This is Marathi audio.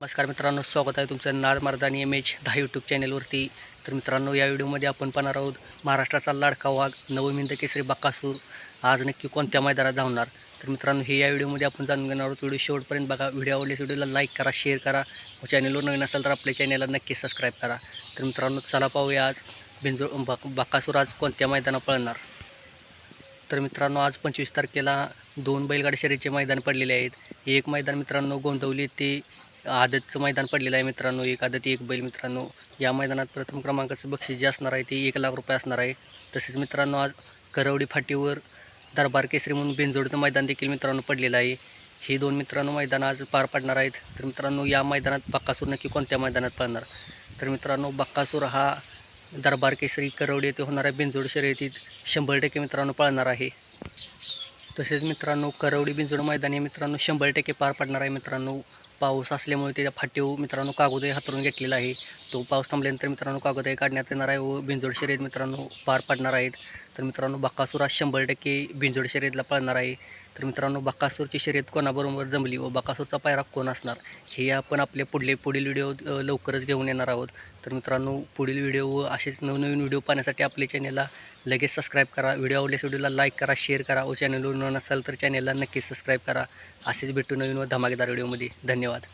नमस्कार मित्रांनो स्वागत आहे तुमचं नाड मर्दानी एम एच दहा यूट्यूब चॅनलवरती तर मित्रांनो या व्हिडिओमध्ये आपण पाहणार आहोत महाराष्ट्राचा लाडका वाघ नवमिंद केसरी बक्कासूर आज नक्की कोणत्या मैदानात धावणार? तर मित्रांनो हे या व्हिडिओमध्ये आपण जाणून घेणार आहोत. व्हिडिओ शेवटपर्यंत बघा. व्हिडिओ आवडल्यास व्हिडिओला लाईक करा शेअर करा. व चॅनलवर नवीन असेल तर आपल्या चॅनलला नक्की सबस्क्राईब करा. तर मित्रांनो चला पाहूया आज बिंजो बक बक्कासूर आज कोणत्या मैदानात पळणार? तर मित्रांनो आज पंचवीस तारखेला दोन बैलगाडी शर्यतीचे मैदान पडलेले आहेत. एक मैदान मित्रांनो गोंदवली ते आदतचं मैदान पडलेलं आहे मित्रांनो एक आदत एक बैल मित्रांनो. या मैदानात प्रथम क्रमांकाचं बक्षीस जे असणार आहे ते एक लाख रुपये असणार आहे. तसेच मित्रांनो आज करवडी फाटीवर दरबार केसरी म्हणून बेंजोडचं मैदान देखील मित्रांनो पडलेलं आहे. हे दोन मित्रांनो मैदान आज पार पडणार आहेत. तर मित्रांनो या मैदानात बक्कासूर नक्की कोणत्या मैदानात पडणार? तर मित्रांनो बक्कासूर हा दरबार केसरी करवडी येथे होणाऱ्या बेंजोड शर्यतीत शंभर टक्के मित्रांनो पळणार आहे. तसेच मित्रांनो करवडी बिंजोड मैदान हे मित्रांनो शंभर टक्के पार पडणार आहे. मित्रांनो पाऊस असल्यामुळे त्याच्या फाटीव मित्रांनो कागदही हातरून घेतलेला आहे. तो पाऊस थांबल्यानंतर मित्रांनो कागोदय काढण्यात येणार आहे व बिंजोड शर्यत मित्रांनो पार पडणार आहेत. तर मित्रांनो बक्कासूर आज शंभर टक्के बिंजोड शर्यतला पळणार आहे. तर मित्रांनो बक्कासूरची शर्यत कोणाबरोबर जमली व बक्कासूरचा पायरा कोण असणार हे आपण आपले पुढले पुढील व्हिडिओ लवकरच घेऊन येणार आहोत. तर मित्रांनो पुढील व्हिडिओ व असेच नवनवीन व्हिडिओ पाहण्यासाठी आपल्या चॅनलला लगेच सबस्क्राईब करा. व्हिडिओ आवडल्यास व्हिडिओला लाईक करा शेअर करा व चॅनलवर नवीन असाल तर चॅनलला नक्की सबस्क्राईब करा. असेच भेटू नवीन व धमाकेदार व्हिडिओमध्ये. धन्यवाद.